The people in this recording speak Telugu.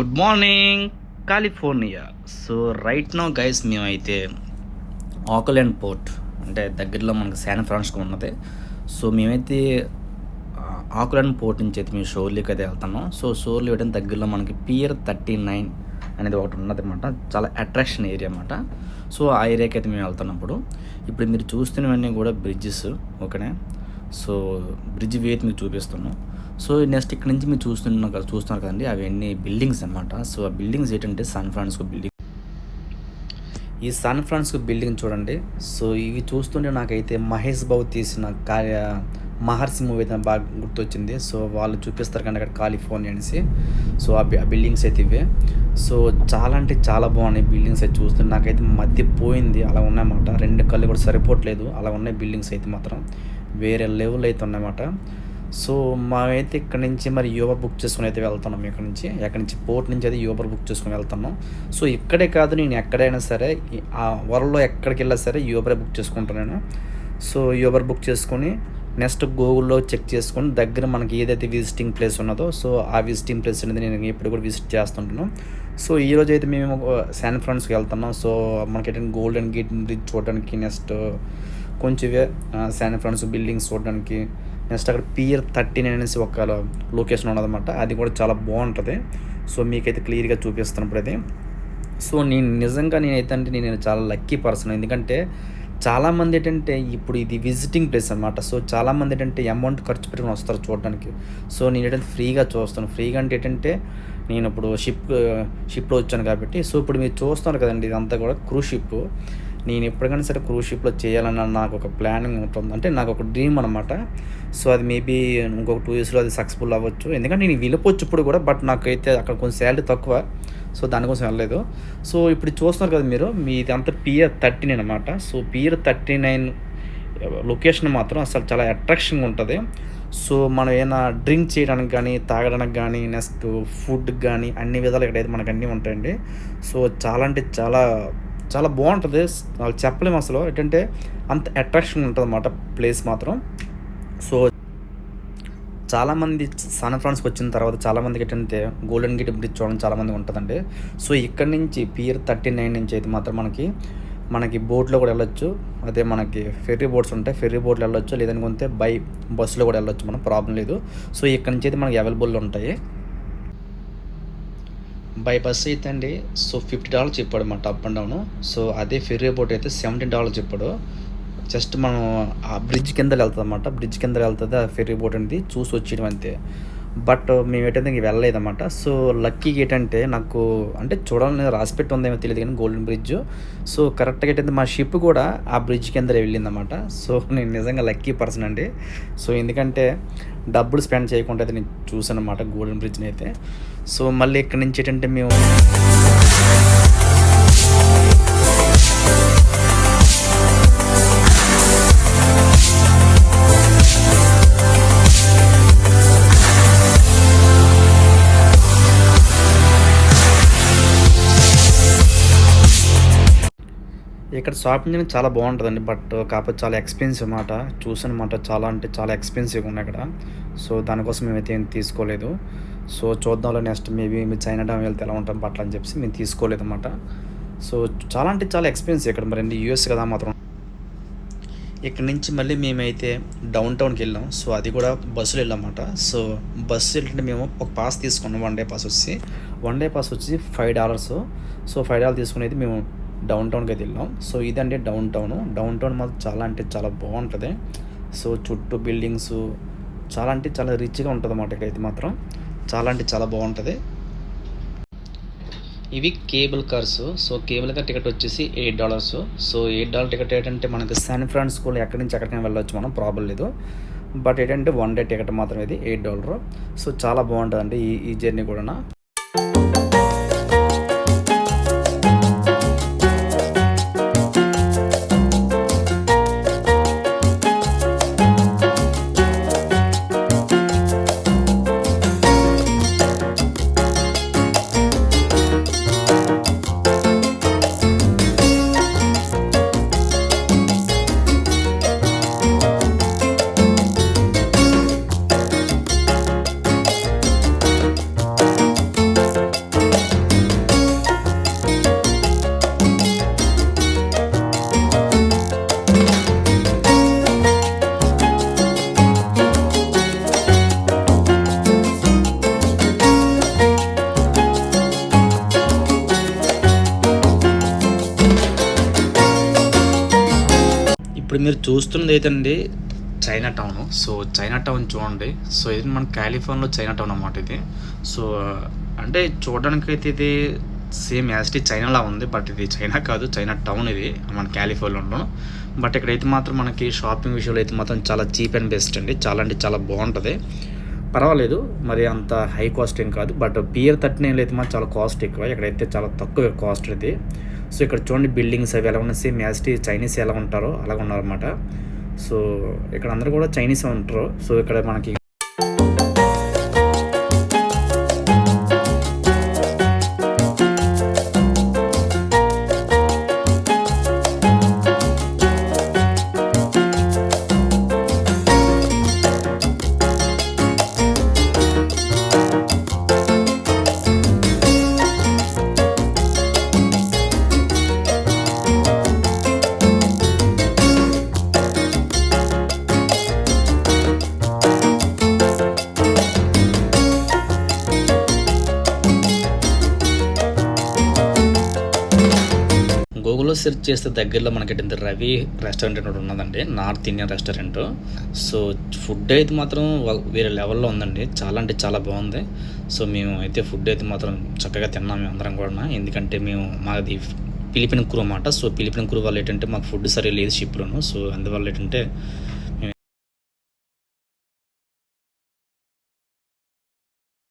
Good morning California so right now guys మేమైతే ఆకలాండ్ పోర్ట్ అంటే దగ్గరలో మనకి శాన్ ఫ్రాన్సిస్కో ఉన్నది. సో మేమైతే ఆ, ఆకలాండ్ పోర్ట్ నుంచి అయితే మేము షోర్లీకి అయితే వెళ్తున్నాం. సో షోర్లీ వెళ్ళడం దగ్గరలో మనకి పియర్ థర్టీ నైన్ అనేది ఒకటి ఉన్నది అనమాట చాలా అట్రాక్షన్ ఏరియా అనమాట సో ఆ ఏరియాకి అయితే మేము వెళ్తున్నప్పుడు ఇప్పుడు మీరు చూస్తున్నవన్నీ కూడా బ్రిడ్జెస్ ఓకేనే? సో బ్రిడ్జ్ వే అయితే మీకు చూపిస్తున్నాం. సో నెక్స్ట్ ఇక్కడ నుంచి మీరు చూస్తున్న చూస్తున్నారు కదండి అవన్నీ బిల్డింగ్స్ అన్నమాట. సో ఆ బిల్డింగ్స్ ఏంటంటే సన్ ఫ్రాన్సిస్కో బిల్డింగ్ ఈ సన్ ఫ్రాన్సిస్కో బిల్డింగ్ చూడండి. సో ఇవి చూస్తుంటే నాకైతే మహేష్ బాబు తీసిన కార్య మహర్షి మూవీ అయితే బాగా గుర్తొచ్చింది. సో వాళ్ళు చూపిస్తారు కానీ అక్కడ కాలిఫోర్నియా అనేసి సో ఆ బి- ఆ బిల్డింగ్స్ అయితే ఇవే. సో చాలా అంటే చాలా బాగున్నాయి బిల్డింగ్స్ అయితే చూస్తుంటే నాకైతే మధ్య పోయింది అలా ఉన్నాయన్నమాట. రెండు కళ్ళు కూడా సరిపోవట్లేదు. అలా ఉన్నాయి బిల్డింగ్స్ అయితే మాత్రం. వేరే లెవెల్ అయితే ఉన్నాయన్నమాట. సో మేమైతే ఇక్కడ నుంచి మరి యూబర్ బుక్ చేసుకుని అయితే వెళ్తున్నాం ఇక్కడ నుంచి. ఎక్కడి నుంచి? పోర్ట్ నుంచి అయితే యూబర్ బుక్ చేసుకుని వెళ్తున్నాం. సో ఇక్కడే కాదు నేను ఎక్కడైనా సరే ఆ వరల్డ్లో ఎక్కడికి వెళ్ళా సరే యూబరే బుక్ చేసుకుంటున్నాను సో యూబర్ బుక్ చేసుకొని నెక్స్ట్ గూగుల్లో చెక్ చేసుకొని దగ్గర మనకి ఏదైతే విజిటింగ్ ప్లేస్ ఉన్నదో సో ఆ విజిటింగ్ ప్లేస్ అనేది నేను ఇప్పుడు కూడా విజిట్ చేస్తుంటాను. సో ఈ రోజు అయితే మేము శాన్ ఫ్రాన్స్కి వెళ్తున్నాం. సో మనకి గోల్డెన్ గేట్ బ్రిడ్జ్ చూడడానికి నెక్స్ట్ కొంచెం శాన్ ఫ్రాన్స్ బిల్డింగ్స్ చూడడానికి నెక్స్ట్ అక్కడ పియర్ థర్టీ అనేసి ఒక లొకేషన్ ఉన్నదన్నమాట. అది కూడా చాలా బాగుంటుంది. సో మీకైతే క్లియర్గా చూపిస్తాను ఇప్పుడు అది సో నేను నిజంగా నేనైతే అంటే నేను చాలా లక్కీ పర్సన్ ఎందుకంటే చాలామంది ఏంటంటే ఇప్పుడు ఇది విజిటింగ్ ప్లేస్ అనమాట సో చాలామంది ఏంటంటే అమౌంట్ ఖర్చు పెట్టుకుని వస్తారు చూడడానికి. సో నేను ఏంటంటే ఫ్రీగా చూస్తాను. ఫ్రీగా అంటే ఏంటంటే నేను ఇప్పుడు షిప్ షిప్లో వచ్చాను కాబట్టి. సో ఇప్పుడు మీరు చూస్తున్నారు కదండి ఇదంతా కూడా క్రూజ్ షిప్ నేను ఎప్పటికైనా సరే క్రూజ్ షిప్లో చేయాలన్న నాకు ఒక ప్లానింగ్ ఉంటుంది. అంటే నాకు ఒక డ్రీమ్ అనమాట సో అది మేబీ ఇంకొక టూ ఇయర్స్లో అది సక్సెస్ఫుల్ అవ్వచ్చు. ఎందుకంటే నేను వెళ్ళిపోవచ్చు ఇప్పుడు కూడా బట్ నాకైతే అక్కడ కొంచెం శాలరీ తక్కువ. సో దానికోసం వెళ్ళలేదు. సో ఇప్పుడు చూస్తున్నారు కదా మీరు మీది అంత పియర్ థర్టీ నైన్ అనమాట so pier thirty nine location మాత్రం అసలు చాలా అట్రాక్షన్గా ఉంటుంది. సో మనం ఏమైనా డ్రింక్ చేయడానికి కానీ తాగడానికి కానీ నెక్స్ట్ ఫుడ్ కానీ అన్ని విధాలు ఇక్కడైతే మనకు అన్నీ ఉంటాయండి. సో చాలా అంటే చాలా చాలా బాగుంటుంది. వాళ్ళు చెప్పలేము అసలు. ఏంటంటే అంత అట్రాక్షన్ ఉంటుంది అన్నమాట ప్లేస్ మాత్రం. సో చాలామంది సన్ ఫ్రాన్స్కి వచ్చిన తర్వాత చాలామందికి ఏంటంటే గోల్డెన్ గేట్ బ్రిడ్జ్ చూడడం చాలామంది ఉంటుందండి. సో ఇక్కడ నుంచి పియర్ థర్టీ నైన్ నుంచి అయితే మాత్రం మనకి మనకి బోట్లో కూడా వెళ్ళొచ్చు. అదే మనకి ఫెర్రీ బోట్స్ ఉంటాయి. ఫెర్రీ బోట్లో వెళ్ళొచ్చు. లేదనుకుంటే బై బస్సులో కూడా వెళ్ళొచ్చు. మనం ప్రాబ్లం లేదు. సో ఇక్కడ నుంచి అయితే మనకి అవైలబుల్ ఉంటాయి. బై బస్ అయితే అండి సో ఫిఫ్టీ డాలర్ చెప్పాడు మాట అప్ అండ్ డౌన్. సో అదే ఫెర్రీ బోట్ అయితే సెవెంటీన్ డాలర్ చెప్పాడు. జస్ట్ మనం ఆ బ్రిడ్జ్ కింద వెళ్తుంది అనమాట బ్రిడ్జ్ కింద వెళ్తుంది ఆ ఫెర్రీ బోట్ అనేది చూసి వచ్చేయడం అంతే. బట్ మేము ఏంటంటే ఇంక వెళ్ళలేదన్నమాట సో లక్కీ ఏంటంటే నాకు అంటే చూడాలని రాసిపెట్టి ఉందేమో తెలియదు కానీ గోల్డెన్ బ్రిడ్జ్. సో కరెక్ట్గా ఏంటంటే మా షిప్ కూడా ఆ బ్రిడ్జ్ కింద వెళ్ళిందన్నమాట సో నేను నిజంగా లక్కీ పర్సన్ అండి. సో ఎందుకంటే డబ్బులు స్పెండ్ చేయకుండా అయితే నేను చూసాను అనమాట గోల్డెన్ బ్రిడ్జ్ని అయితే. సో మళ్ళీ ఇక్కడ నుంచి ఏంటంటే మేము ఇక్కడ షాపింగ్ అనేది చాలా బాగుంటుందండి బట్ కాకపోతే చాలా ఎక్స్పెన్సివ్ అన్నమాట. చూసాను అనమాట చాలా అంటే చాలా ఎక్స్పెన్సివ్గా ఉన్నాయి అక్కడ సో దానికోసం మేమైతే ఏం తీసుకోలేదు. సో చూద్దాంలో నెక్స్ట్ మేబీ మీ చైనా డామ్ వెళ్తే ఎలా ఉంటాం బట్టలు అని చెప్పి మేము తీసుకోలేదు అనమాట సో చాలా అంటే చాలా ఎక్స్పెన్సివ్ ఇక్కడ మరి యూఎస్ కదా మాత్రం. ఇక్కడ నుంచి మళ్ళీ మేమైతే డౌన్ టౌన్కి వెళ్ళాం. సో అది కూడా బస్సులో వెళ్ళామన్నమాట సో బస్సు వెళ్ళింటే మేము ఒక పాస్ తీసుకున్నాం వన్ డే పాస్ వచ్చి. వన్ డే పాస్ వచ్చి five dollars. So five dollar తీసుకునేది మేము డౌన్ టౌన్కి అయితే వెళ్ళాం. సో ఇదండి డౌన్ టౌన్ డౌన్ టౌన్ మాత్రం చాలా అంటే చాలా బాగుంటుంది. సో చుట్టూ బిల్డింగ్స్ చాలా అంటే చాలా రిచ్గా ఉంటుంది అన్నమాట ఇక్కడైతే మాత్రం. చాలా అంటే చాలా బాగుంటుంది. ఇవి cable cars so cable car ticket వచ్చేసి eight dollars so eight dollar ticket ఏంటంటే మనకి శాన్ ఫ్రాన్సిస్కోలో ఎక్కడి నుంచి ఎక్కడికైనా వెళ్ళొచ్చు మనం ప్రాబ్లం లేదు. బట్ ఏంటంటే వన్ డే టికెట్ మాత్రం ఇది ఎయిట్ డాలర్ సో చాలా బాగుంటుందండి ఈ ఈ జర్నీ కూడా ఇప్పుడు మీరు చూస్తున్నది అయితే Chinatown so Chinatown చూడండి. సో ఇది మన కాలిఫోర్నియాలో చైనా టౌన్ అన్నమాట ఇది. సో అంటే చూడడానికి అయితే ఇది సేమ్ యాసిటీ చైనాలా ఉంది. బట్ ఇది చైనా కాదు చైనా టౌన్ ఇది మన కాలిఫోర్నియాలో బట్ ఇక్కడైతే మాత్రం మనకి షాపింగ్ విషయంలో అయితే మాత్రం చాలా చీప్ అండ్ బెస్ట్ అండి. చాలా అంటే చాలా బాగుంటుంది. పర్వాలేదు మరి అంత హై కాస్ట్ ఏం కాదు. బట్ పియర్ థర్టీ నైన్లో అయితే మాత్రం చాలా కాస్ట్ ఎక్కువ. ఇక్కడైతే చాలా తక్కువ కాస్ట్ అది సో ఇక్కడ చూడండి బిల్డింగ్స్ అవి ఎలా ఉన్నాయి. సేమ్ చైనీస్ ఎలా ఉంటారో అలాగ ఉన్నారన్నమాట. సో ఇక్కడ అందరూ కూడా చైనీస్ ఉంటారు. సో ఇక్కడ మనకి గూగుల్లో సెర్చ్ చేస్తే దగ్గరలో మనకి ఏంటంటే రవి రెస్టారెంట్ ఒకటి ఉన్నదండి. North Indian restaurant. So food అయితే మాత్రం వేరే లెవెల్లో ఉందండి. చాలా అంటే చాలా బాగుంది. సో మేము అయితే ఫుడ్ అయితే మాత్రం చక్కగా తిన్నాం అందరం కూడా. ఎందుకంటే మేము మాది ఫిలిపిన్ క్రూ అన్నమాట. సో ఫిలిపిన్ క్రూ వాళ్ళు ఏంటంటే మాకు ఫుడ్ సరిగా లేదు షిప్లోను. సో అందువల్ల ఏంటంటే